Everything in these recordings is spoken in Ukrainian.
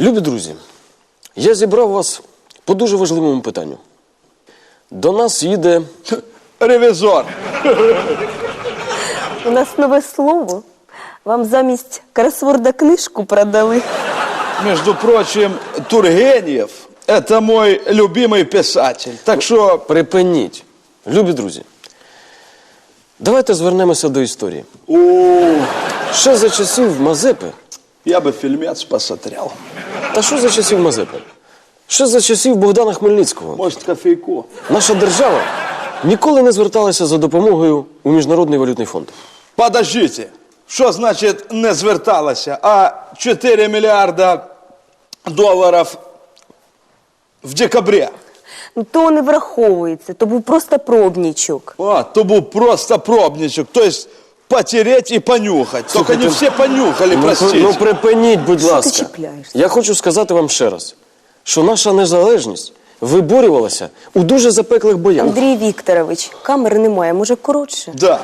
Любі друзі, я зібрав вас по дуже важливому питанню. До нас їде Ревізор. У нас нове слово. Вам замість кросворда книжку продали. Между прочим, Тургенев – это мой любимый писатель. Так що Припиніть. Любі друзі, давайте звернемося до історії. Ще за часів Мазепи, я би фільмець посмотрел. та що за часів Мазепи? Ще за часів Богдана Хмельницького. Может, кофейку? Наша держава ніколи не зверталася за допомогою у Міжнародний валютний фонд. Подождите. Що значить не зверталася, а 4 мільярда доларів в декабрі? Ну, то не враховується, то був просто пробнічок. А, то був просто пробничок. То есть потереть і понюхать. Только не всі понюхали, Ну, простите. ну припиніть, будь ти ласка. чіпляєшся? Я хочу сказати вам ще раз, що наша незалежність виборювалася у дуже запеклих боях. Андрій Вікторович, камери немає, може коротше? Да.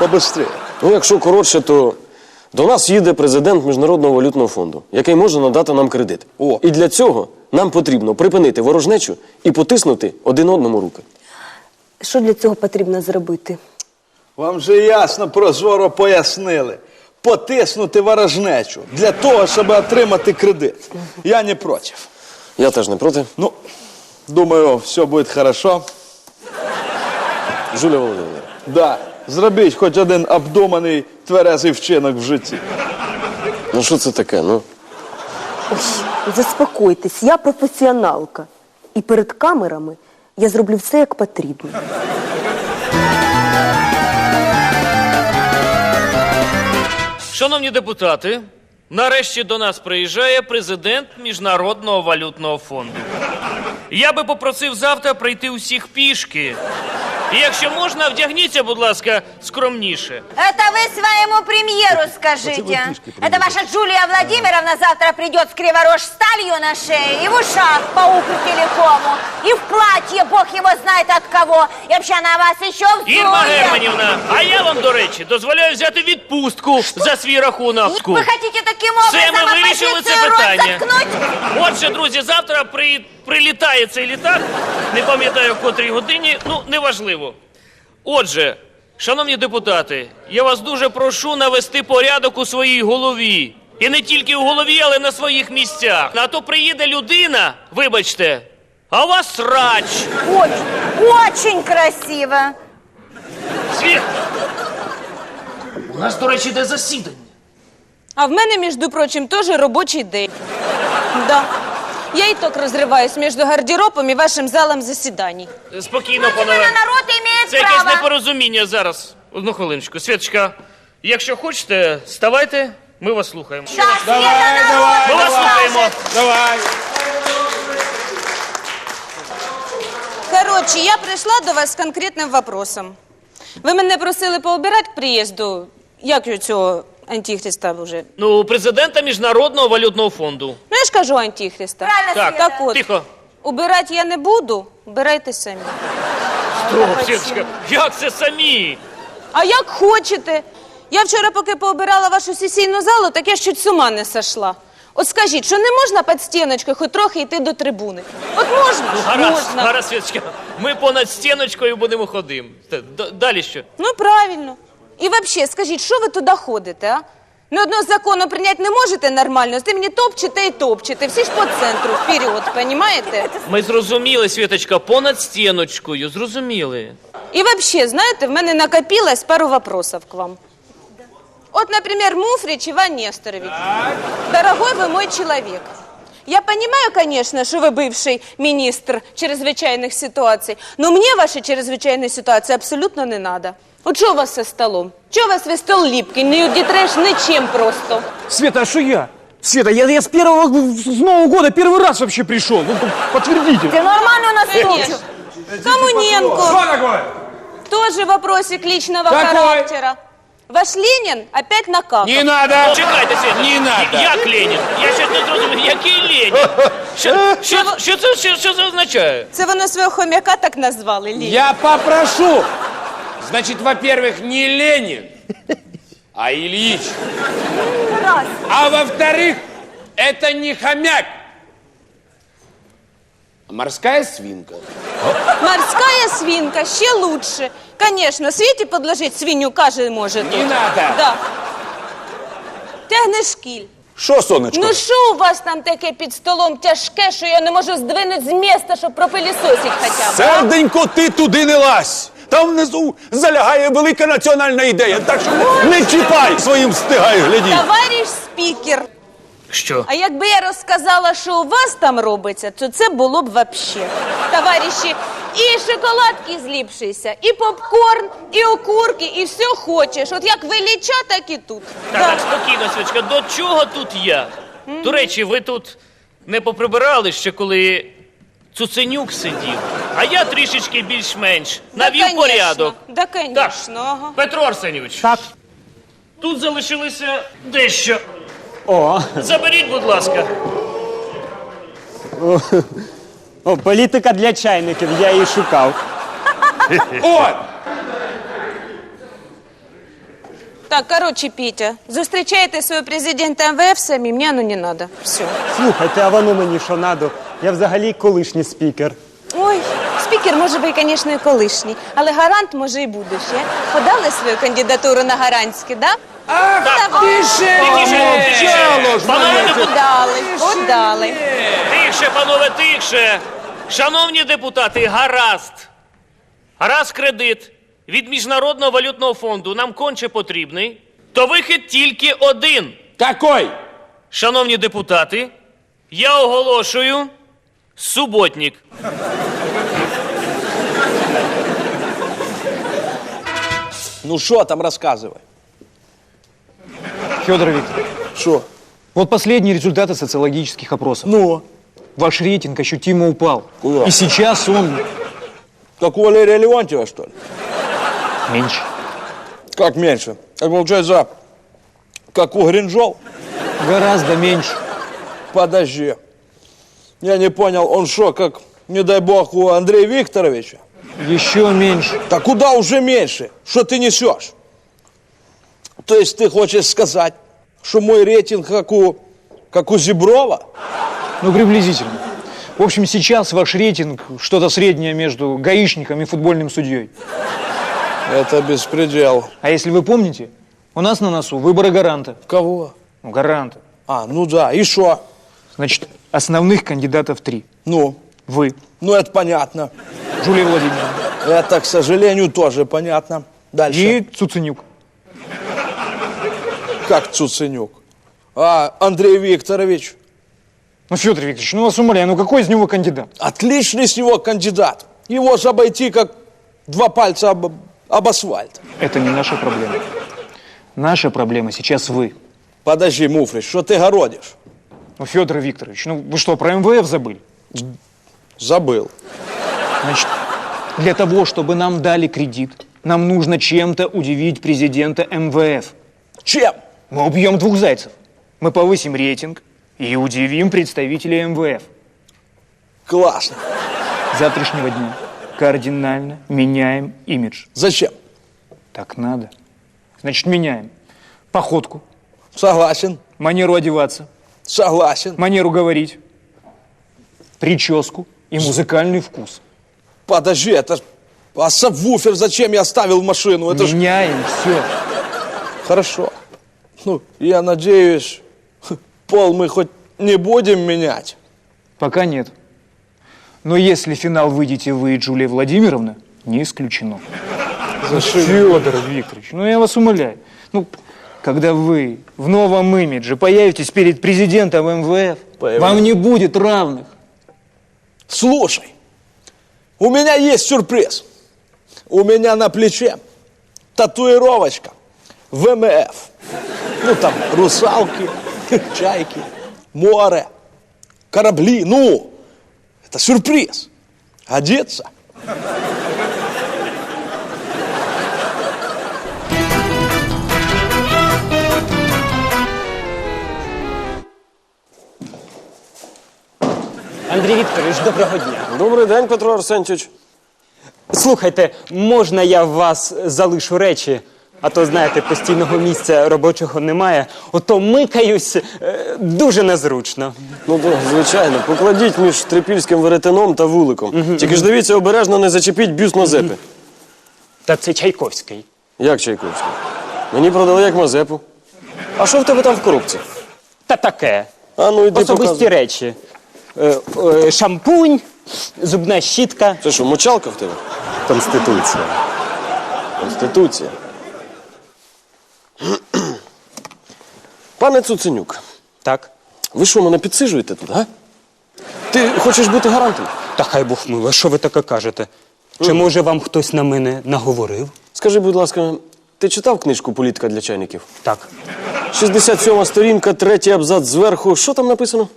Побыстрее. Ну, якщо коротше, то до нас їде президент Міжнародного валютного фонду, який може надати нам кредит. О. І для цього нам потрібно припинити ворожнечу і потиснути один одному руки. Що для цього потрібно зробити? Вам же ясно прозоро пояснили. Потиснути ворожнечу для того, щоб отримати кредит. Я не проти. Я теж не проти. Ну, думаю, все буде хорошо. Жуля Володимирівна. Да, зробіть хоч один обдуманий тверезий вчинок в житті. Ну що це таке? Ну, Ой, заспокойтесь, я професіоналка. І перед камерами я зроблю все як потрібно. Шановні депутати, нарешті до нас приїжджає президент Міжнародного валютного фонду. Я би попросив завтра прийти усіх пішки. І якщо можна, вдягніться, будь ласка, скромніше. Это вы своему премьеру скажите. Это ваша Джулия Владимировна завтра придет с криворож сталью на шее и в ушах по уху телекому. И в платье, бог его знает от кого. И вообще она вас еще Ірма взует. Германівна, а я вам, до речі, дозволяю взяти відпустку за свій рахунок. Вы хотите таким Все, образом ми вирішили це оппозицию рот питання. заткнуть? Отже, друзі, завтра при... прилітає цей літак. Не пам'ятаю в котрій годині. Ну, неважливо. Отже, шановні депутати, я вас дуже прошу навести порядок у своїй голові. І не тільки у голові, але на своїх місцях. А то приїде людина, вибачте, а у вас срач. Очень, очень красиво. Світ! У нас, до речі, йде засідання. А в мене, між прочим, теж робочий день. Да. Я і так розриваюсь між гардеробом і вашим залом засідань. Спокійно, Именно панове. народ имеет Це якесь непорозуміння зараз. Одну хвилиночку. Світочка, якщо хочете, ставайте, ми вас слухаємо. Да, Света, народ Ми вас слухаємо. Давай. Коротше, я прийшла до вас з конкретним вопросом. Ви мене просили пообирати к приїзду, як його цього антихриста вже. Ну, президента Міжнародного валютного фонду. Ну я ж кажу антихриста. Правильно, Так. Так от, Тихо. убирати я не буду, убирайте самі. О, Світочка, як це самі? А як хочете. Я вчора, поки пообирала вашу сесійну залу, так я ж чуть з ума не сошла. От скажіть, що не можна під стіночкою хоч трохи йти до трибуни? От можна? Ну, гаразд, можна. гаразд, Світочка. Ми понад стіночкою будемо ходим. Т- д- Далі що? Ну, правильно. І взагалі, скажіть, що ви туди ходите, а? Ну, одного закону прийняти не можете нормально, з тим мені топчете і топчете. Всі ж по центру, вперед, понімаєте? Ми зрозуміли, Світочка, понад стіночкою, зрозуміли. І взагалі, знаєте, в мене накопилось пару вопросов к вам. Вот, например, Муфрич Иван Несторович. Дорогой вы мой человек. Я понимаю, конечно, что вы бывший министр чрезвычайных ситуаций, но мне ваши чрезвычайные ситуации абсолютно не надо. Вот что у вас со столом? Что у вас весь стол липкий, не удитрешь ничем просто? Света, а что я? Света, я, я с первого, с Нового года первый раз вообще пришел. Ну, подтвердите. Ты нормально у нас Конечно. Коммуненко. такое? Тоже вопросик личного Какой? характера. Ваш Ленин опять накакал. Не надо. Чекайте, Світа. Не надо. Я- Як Ленін? Я щось не зрозумів. Який Ленін? Що, що, що, це, що, що це означає? Це воно свого хомяка так назвали, Ленин. Я попрошу. Значит, во-первых, не Ленин, а Ильич. А во-вторых, Это не хомяк. Морська свинка. Морская свинка, ще лучше. Конечно, Свете подложить свинью кожен може. Не тут. надо. Да. Тягне шкіль. Що, сонечко? Ну що у вас там таке під столом тяжке, що я не можу здвинути з міста, щоб пропилісосить хоча б? а? Серденько, ти туди не лазь. Там внизу залягає велика національна ідея. Так що не чіпай своїм встигай, глядіть. Товариш спікер. Що? А якби я розказала, що у вас там робиться, то це було б вообще. Товариші, і шоколадки зліпшися, і попкорн, і окурки, і все хочеш. От як велича, так і тут. Так, так, спокійно, Свічка, до чого тут я? До речі, ви тут не поприбирали ще, коли Цуценюк сидів, а я трішечки більш-менш навів порядок. Да, конечно. ага. Петро Арсенійович, Так. тут залишилося дещо. О, Заберіть, будь ласка. о, політика для чайників, я її шукав. Вот. Так, короче, Петя, зустрічайте свого президента МВФ самі, мені ну не надо. Все. Слухайте, а воно мені що надо? Я взагалі колишній спікер. Ой, спікер може би, звісно, і колишній, але гарант може і будущее. Подали свою кандидатуру на гарантське, да? Ах! Тихіше, тихіше. Панове, депу- Подали, подали. тихше, панове, тихше. Шановні депутати, гаразд. Гаразд кредит від Міжнародного валютного фонду нам конче потрібний. То вихід тільки один. Какой? Шановні депутати, я оголошую суботник. Ну що там розказуй? Федор Викторович, Що? вот последние результаты социологических опросов. Ну, Ваш рейтинг ощутимо упал. Куда? И сейчас он как у Валерия Леонтьева, что ли? меньше. Как меньше? Это получается, как у Гринжол? Гораздо меньше. Подожди. Я не понял, он что, как, не дай бог, у Андрея Викторовича? Еще меньше. Да куда уже меньше? Что ты несешь? То есть ты хочешь сказать, что мой рейтинг как у, как у Зеброва? Ну, приблизительно. В общем, сейчас ваш рейтинг что-то среднее между гаишником и футбольным судьей. Это беспредел. А если вы помните, у нас на носу выборы гаранта. Кого? Ну, гаранта. А, ну да, и что? Значит, основных кандидатов три. Ну, Вы, ну это понятно. Жулия Владимировна Это, к сожалению, тоже понятно. Дальше. и Цуценюк. Как Цуценюк? А Андрей Викторович? Ну, Федор Викторович, ну вас умоляю, ну какой из него кандидат? Отличный с него кандидат. Его же обойти как два пальца об, об асфальт. Это не наша проблема. Наша проблема сейчас вы. Подожди, Муфрич, что ты городишь? Ну, Федор Викторович, ну вы что, про МВФ забыли? Забыл. Значит, для того, чтобы нам дали кредит, нам нужно чем-то удивить президента МВФ. Чем? Мы убьем двух зайцев. Мы повысим рейтинг и удивим представителей МВФ. Классно. С завтрашнего дня кардинально меняем имидж. Зачем? Так надо. Значит, меняем походку, Согласен. манеру одеваться, Согласен. манеру говорить, прическу и музыкальный вкус. Подожди, это ж- А сабвуфер зачем я оставил в машину? Это ж Меняем все. хорошо. Ну, я надеюсь, пол мы хоть не будем менять. Пока нет. Но если финал выйдете вы и Джулия Владимировна, не исключено. Федор Викторович, ну я вас умоляю. Ну, когда вы в новом имидже появитесь перед президентом МВФ, Появлюсь. вам не будет равных. Слушай, у меня есть сюрприз. У меня на плече татуировочка ВМФ. Ну там русалки, чайки, море, корабли. Ну, это сюрприз. Годится? Андрій Вікторович, доброго дня. Добрий день, Петро Арсенійович. Слухайте, можна я в вас залишу речі? А то, знаєте, постійного місця робочого немає. Ото микаюсь е, дуже незручно. Ну, то, звичайно, покладіть між трипільським веретеном та вуликом. Тільки ж дивіться, обережно не зачепіть бюст Мазепи. Та це Чайковський. Як Чайковський? Мені продали як Мазепу. А що в тебе там в коробці? Та таке. А ну іди Особисті показуй. речі. Е, е, шампунь, зубна щітка, Це що, мочалка в тебе? конституція. Конституція. Пане Цуценюк, Так? ви що, мене підсижуєте тут, а? Ти хочеш бути гарантом? Та хай Бог мило, що ви таке кажете? Чи може вам хтось на мене наговорив? Скажи, будь ласка, ти читав книжку Політика для чайників? Так. 67 сторінка, третій абзац зверху. Що там написано?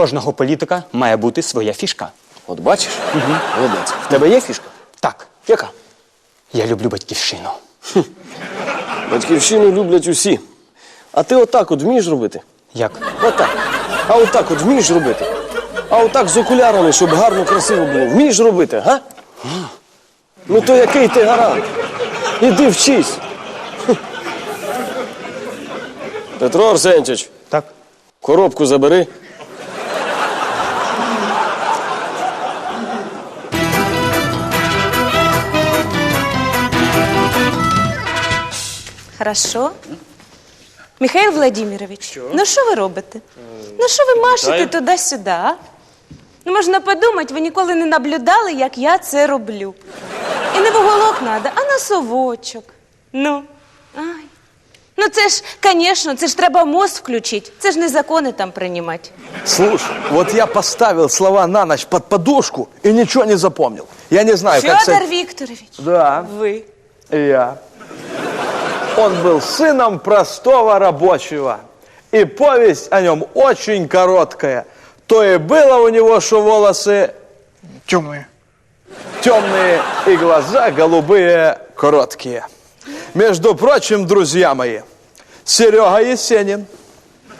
Кожного політика має бути своя фішка. От бачиш? Угу. Молодець. В тебе є фішка? Так, Яка? я люблю батьківщину. Батьківщину люблять усі. А ти отак от вмієш робити? Як? Отак. А отак от вмієш робити? А отак з окулярами, щоб гарно, красиво було. Вмієш робити, га? Ну то який ти гарант? Іди вчись. Хм. Петро Арсенчич, Так. коробку забери. Хорошо. Михайло Владимирович, ну що ви робите? Ну що ви машете туди-сюди? а? Ну, можна подумати, ви ніколи не наблюдали, як я це роблю. І не в уголок треба, а на совочок. Ну, ай. Ну це ж, звісно, це ж треба мозг включити. Це ж не закони там приймати. Слушай, вот я поставил слова на ночь под подушку и ничего не запомнил. Я не знаю, как... Федор с- Вікторович, Да, ви. я. Он был сыном простого рабочего. И повесть о нем очень короткая. То и было у него, что волосы Темные. темные и глаза голубые короткие. Между прочим, друзья мои, Серега Есенин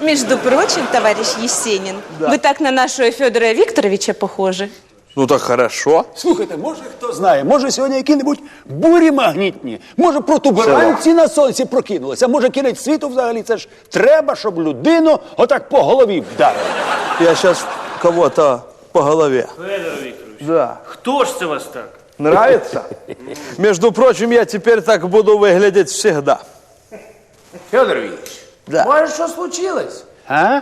Между прочим, товарищ Есенин, ви так на нашого Федора Вікторовича похожі. Ну так хорошо. Слухайте, може хто знає, може сьогодні які-небудь бурі магнітні, може протуберанці на сонці прокинулися, може кінець світу взагалі. Це ж треба, щоб людину отак по голові вдарили. Я сейчас кого-то по голове. Федор Вікторович, Да. хто ж це вас так? Нравится? Между прочим, я теперь так буду выглядеть всегда. Федор Ильич, Да. может, что случилось? А?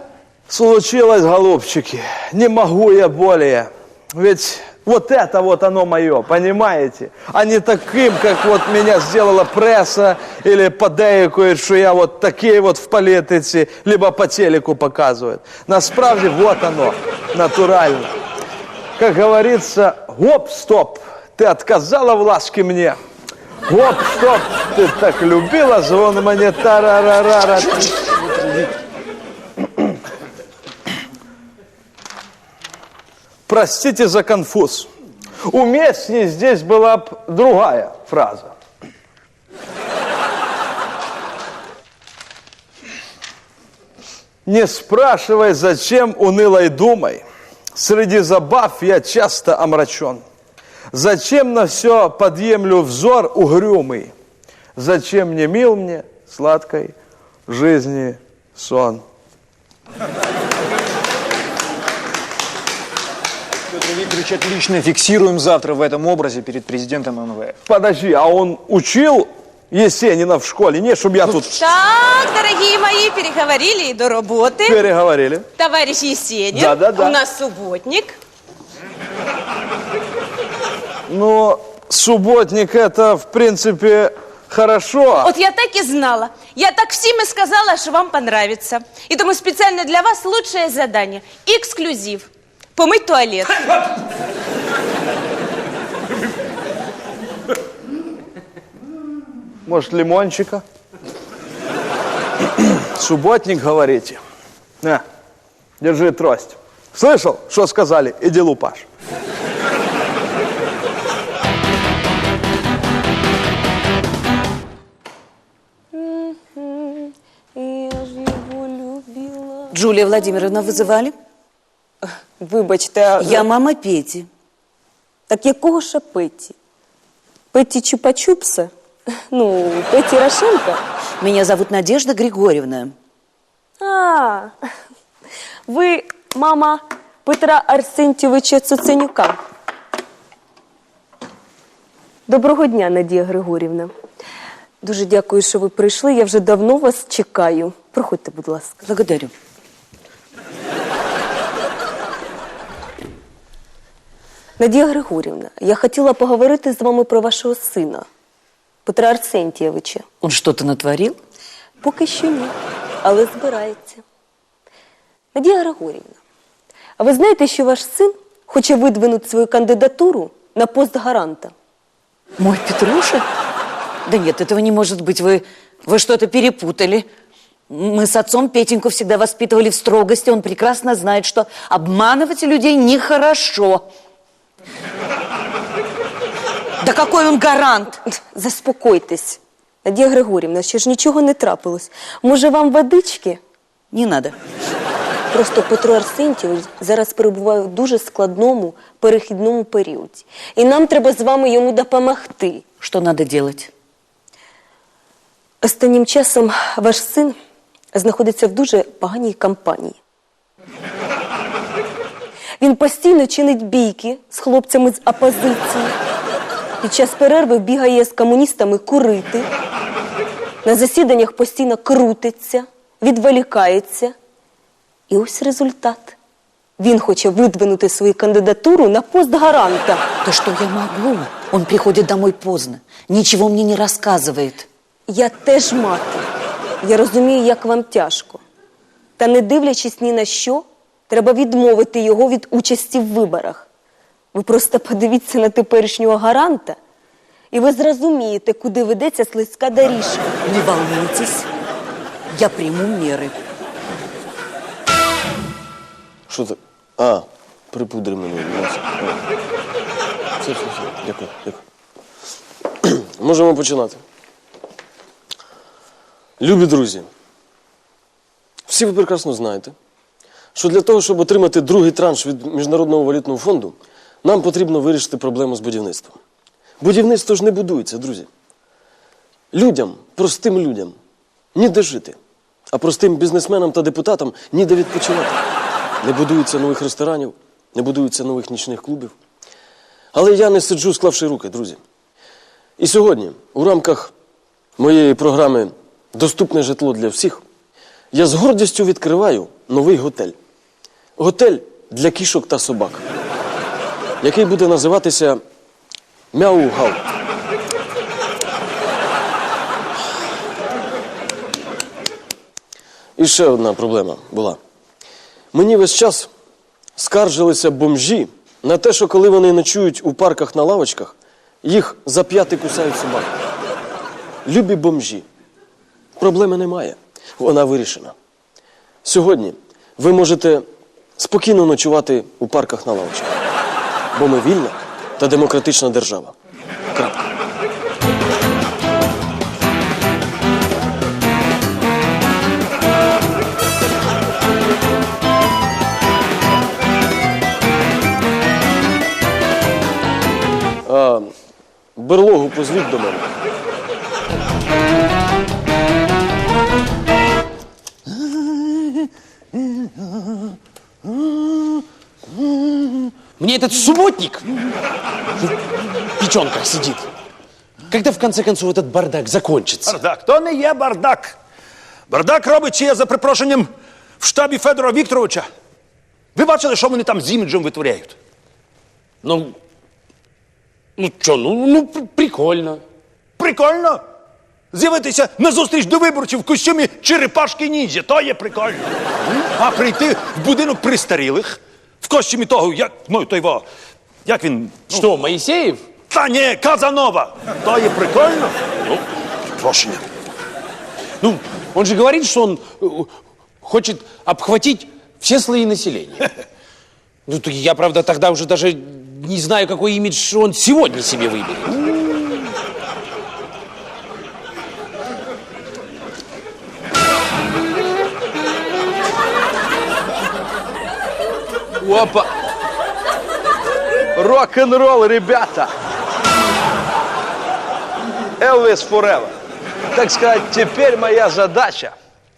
Случилось, голубчики, не могу я более. Ведь вот это вот оно мое, понимаете? А не таким, как вот меня сделала пресса или подейкует, что я вот такие вот в политике, либо по телеку показывают. Насправді вот оно, натурально. Как говорится, гоп-стоп, ты отказала в ласке мне. Гоп-стоп, ты так любила, звон мне тарарарара. Простите за конфуз. Уместнее здесь была б другая фраза. Не спрашивай, зачем унылой думай. Среди забав я часто омрачен. Зачем на все подъемлю взор угрюмый? Зачем не мил мне сладкой жизни сон? Петр Викторович, отлично. Фиксируем завтра в этом образе перед президентом МВФ. Подожди, а он учил Есенина в школе? Не, чтобы я тут Так, дорогие мои, переговорили и до работы. переговорили. Товарищ Есенин, Да-да-да. у нас субботник. Ну, субботник это, в принципе, хорошо. От я так і знала. Я так всім і сказала, що вам понравится. І тому спеціально для вас лучшее задание. Ексклюзив. Помыть туалет. Может, лимончика? Субботник, говорите? На, держи трость. Слышал, что сказали? Иди лупаш. Джулия Владимировна визивали? Вибачте. Я мама Петі. Так якого ж Петті? Петті Чупа-Чупса? Ну, Петі Рашенко. Меня зовут Надежда Григорьевна. А, ви мама Петра Арсентьовича Цуценюка. Доброго дня, Надія Григорівна. Дуже дякую, що ви прийшли. Я вже давно вас чекаю. Проходьте, будь ласка. Благодарю. Надія Григорівна, я хотіла поговорити з вами про вашого сина, Петра Арсентьєвича. Он что-то натворил? Поки що ні, але збирається. Надія Григорівна, а ви знаєте, що ваш син хоче видвинути свою кандидатуру на пост гаранта? Мой Петруша? Да нет, этого не может быть. Вы, вы что-то перепутали. Мы с отцом Петеньку всегда воспитывали в строгости. Он прекрасно знает, что обманывать людей нехорошо. Да какой он гарант? Заспокойтесь. Надія Григорівна, ще ж нічого не трапилось. Може, вам водички? Не надо. Просто Петро Арсентьєвич зараз перебуває в дуже складному перехідному періоді. І нам треба з вами йому допомогти. Что надо делать? Останнім часом ваш син знаходиться в дуже поганій кампанії. Він постійно чинить бійки з хлопцями з опозиції. Під час перерви бігає з комуністами курити. На засіданнях постійно крутиться, відволікається. І ось результат. Він хоче видвинути свою кандидатуру на пост гаранта. Да что я могу? Он приходит домой поздно. Ничего мне не рассказывает. Я теж мати. Я розумію, як вам тяжко. Та не дивлячись ні на що, треба відмовити його від участі в виборах. Ви просто подивіться на теперішнього гаранта, і ви зрозумієте, куди ведеться слизька доріжка. Не волнуйтесь. Я приму меры. Що це? А, припудри мене. Все, все, все. Дякую, дякую. Можемо починати. Любі друзі, всі ви прекрасно знаєте, що для того, щоб отримати другий транш від Міжнародного валютного фонду, нам потрібно вирішити проблему з будівництвом. Будівництво ж не будується, друзі. Людям, простим людям, ніде жити, а простим бізнесменам та депутатам ніде відпочивати. Не будується нових ресторанів, не будується нових нічних клубів. Але я не сиджу, склавши руки, друзі. І сьогодні, у рамках моєї програми Доступне житло для всіх, я з гордістю відкриваю новий готель. Готель для кішок та собак, який буде називатися Мяу-Гау. І ще одна проблема була. Мені весь час скаржилися бомжі на те, що коли вони ночують у парках на лавочках, їх за п'яти кусають собаки. Любі бомжі. Проблеми немає. Вона вирішена. Сьогодні ви можете спокійно ночувати у парках на лавочках. Бо ми вільна та демократична держава. Крапка. Берлогу позвіть до мене. Этот субботник в печенках сидит. Когда в конце концов этот бардак закончится? Бардак, то не є бардак. Бардак робить я за припрошенням в штабі Федора Вікторовича. Ви бачили, що вони там з іміджем витворяють? Ну, ну что, ну, ну прикольно. Прикольно. З'явитися на зустріч до виборців в костюмі черепашки ніндзя. То є прикольно. А прийти в будинок престарілих в костюмі того, як ну, той во, як він. ну, Что, Моисеев? Та ні, Казанова. То є прикольно. Ну, прошення. Ну, он же говорит, что он э, хочет обхватить все слои населения. Ну, так я, правда, тогда уже даже не знаю, какой имидж он сегодня себе выберет. Опа! Рок-н-ролл, ребята! Elvis Forever. Так сказать, теперь моя задача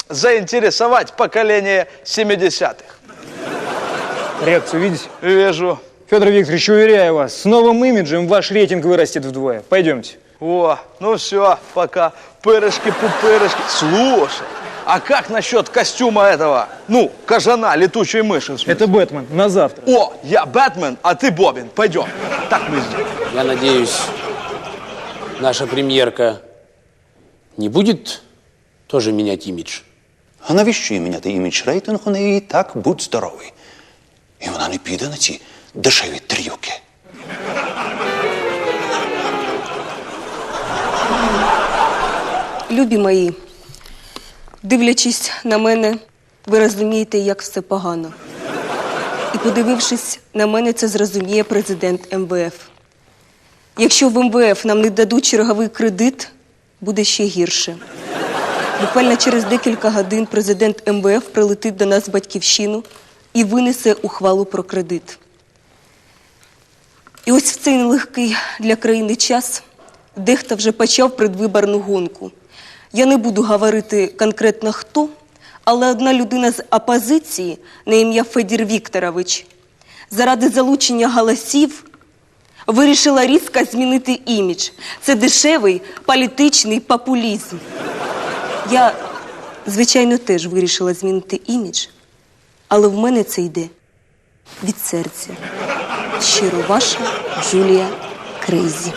заинтересовать поколение 70-х. Реакцию видите? Вижу. Федор Викторович, уверяю вас, с новым имиджем ваш рейтинг вырастет вдвое. Пойдемте. О, ну все, пока. Пырышки-пупырышки. Слушай, а как насчет костюма этого, ну, кожана, летучей мыши? в смысле? Это Бэтмен, на завтра. О, я Бэтмен, а ты Бобин. Пойдем. Так мы сделаем. Я надеюсь, наша премьерка не будет тоже менять имидж. А навіщо їй міняти імідж рейтинг? У неї і так будь здоровий. І вона не піде на ці дешеві трюки. Любі мої, дивлячись на мене, ви розумієте, як все погано. І подивившись на мене, це зрозуміє президент МВФ. Якщо в МВФ нам не дадуть черговий кредит, буде ще гірше. Буквально через декілька годин президент МВФ прилетить до нас в батьківщину і винесе ухвалу про кредит. І ось в цей нелегкий для країни час дехто вже почав предвиборну гонку. Я не буду говорити конкретно хто, але одна людина з опозиції на ім'я Федір Вікторович заради залучення голосів вирішила різко змінити імідж. Це дешевий політичний популізм. Я, звичайно, теж вирішила змінити імідж, але в мене це йде від серця. Щиро ваша Джулія Крейзі.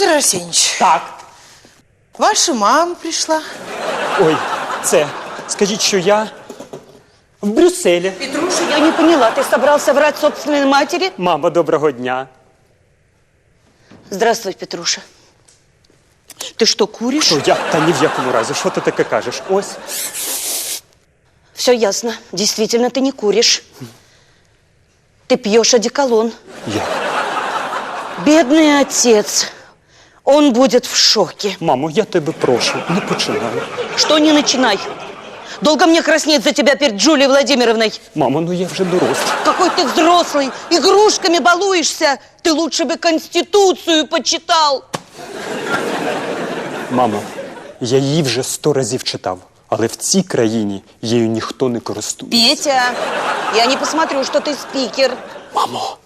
Петр Арсеньевич. Так. Ваша мама прийшла. Ой, це, скажіть, що я в Брюсселі. Петруша, я не поняла, ты собрался врать собственной матери? Мама, доброго дня. Здравствуй, Петруша. Ты что, куришь? Що я? Та ні в якому разі, що ти таке кажеш? Ось. Все ясно. Действительно, ты не куришь. Ты пьешь одеколон. Я. Бедный отец. Он будет в шоке. Мамо, я тебе прошу, не починай. Что не начинай. Долго мне краснеть за тебя перед Джулией Владимировной. Мамо, ну я вже дорослий. Какой ты взрослый, игрушками балуешься. Ты лучше бы Конституцию почитал. Мамо, я її вже сто разів читав, але в цій країні її ніхто не користує. Петя, я не посмотрю, что ты спикер. Мамо,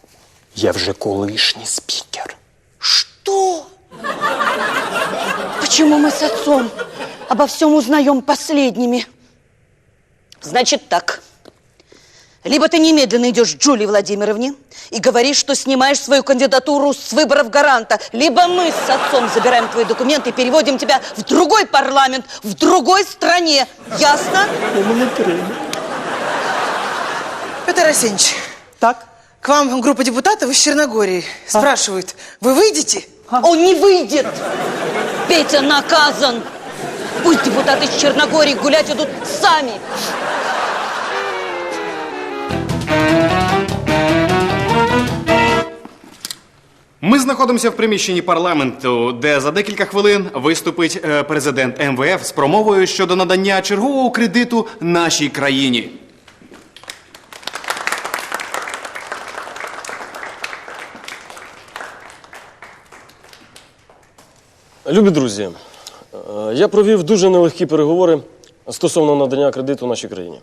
я вже колишній спікер. Что? Почему мы с отцом обо всем узнаем последними? Значит так. Либо ты немедленно идешь к Джулии Владимировне и говоришь, что снимаешь свою кандидатуру с выборов гаранта, либо мы с отцом забираем твои документы и переводим тебя в другой парламент, в другой стране. Ясно? Петр Арсеньевич, Так? к вам группа депутатов из Черногории спрашивают, вы выйдете? Он не выйдет. Петя наказан. Пусть депутаты из Черногории гулять идут сами. Ми знаходимося в приміщенні парламенту, де за декілька хвилин виступить е, президент МВФ з промовою щодо надання чергового кредиту нашій країні. Любі друзі, е, я провів дуже нелегкі переговори стосовно надання кредиту нашій країні.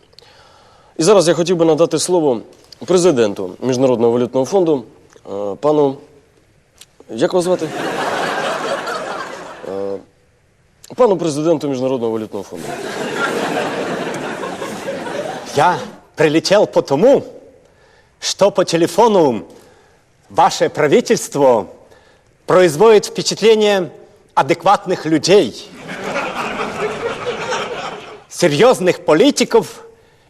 І зараз я хотів би надати слово президенту Міжнародного валютного фонду, е, пану. Як вас звати? Е, Пану президенту Міжнародного валютного фонду. Я прилетел потому, что по телефону ваше правительство производит впечатление адекватных людей, серьезных политиков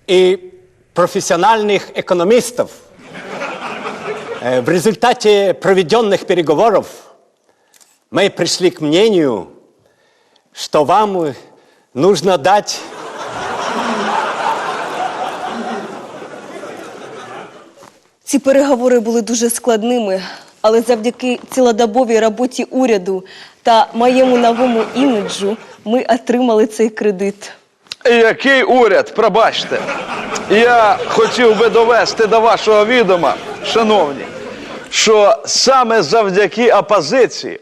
и профессиональных экономистов. Э, В результате проведенных переговоров мы пришли к мнению, что вам э, нужно дать Ці переговори були дуже складними, але завдяки цілодобовій роботі уряду та моєму новому іміджу ми отримали цей кредит. Який уряд, пробачте. Я хотів би довести до вашого відома, шановні, що саме завдяки опозиції,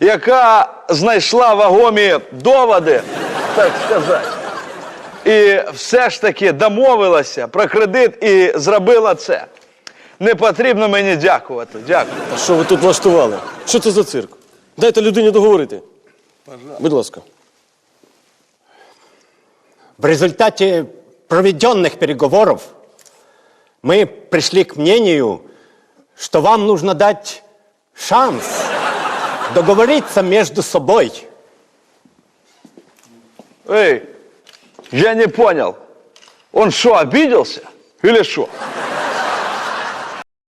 яка знайшла вагомі доводи, так сказати, і все ж таки домовилася про кредит і зробила це. Не потрібно мені дякувати. Дякую. А що ви тут влаштували? Що це за цирк? Дайте людині договорити. Будь ласка. В результате проведенных переговоров мы пришли к мнению, что вам нужно дать шанс договориться между собой. Эй, я не понял. Он что, обиделся? Или что?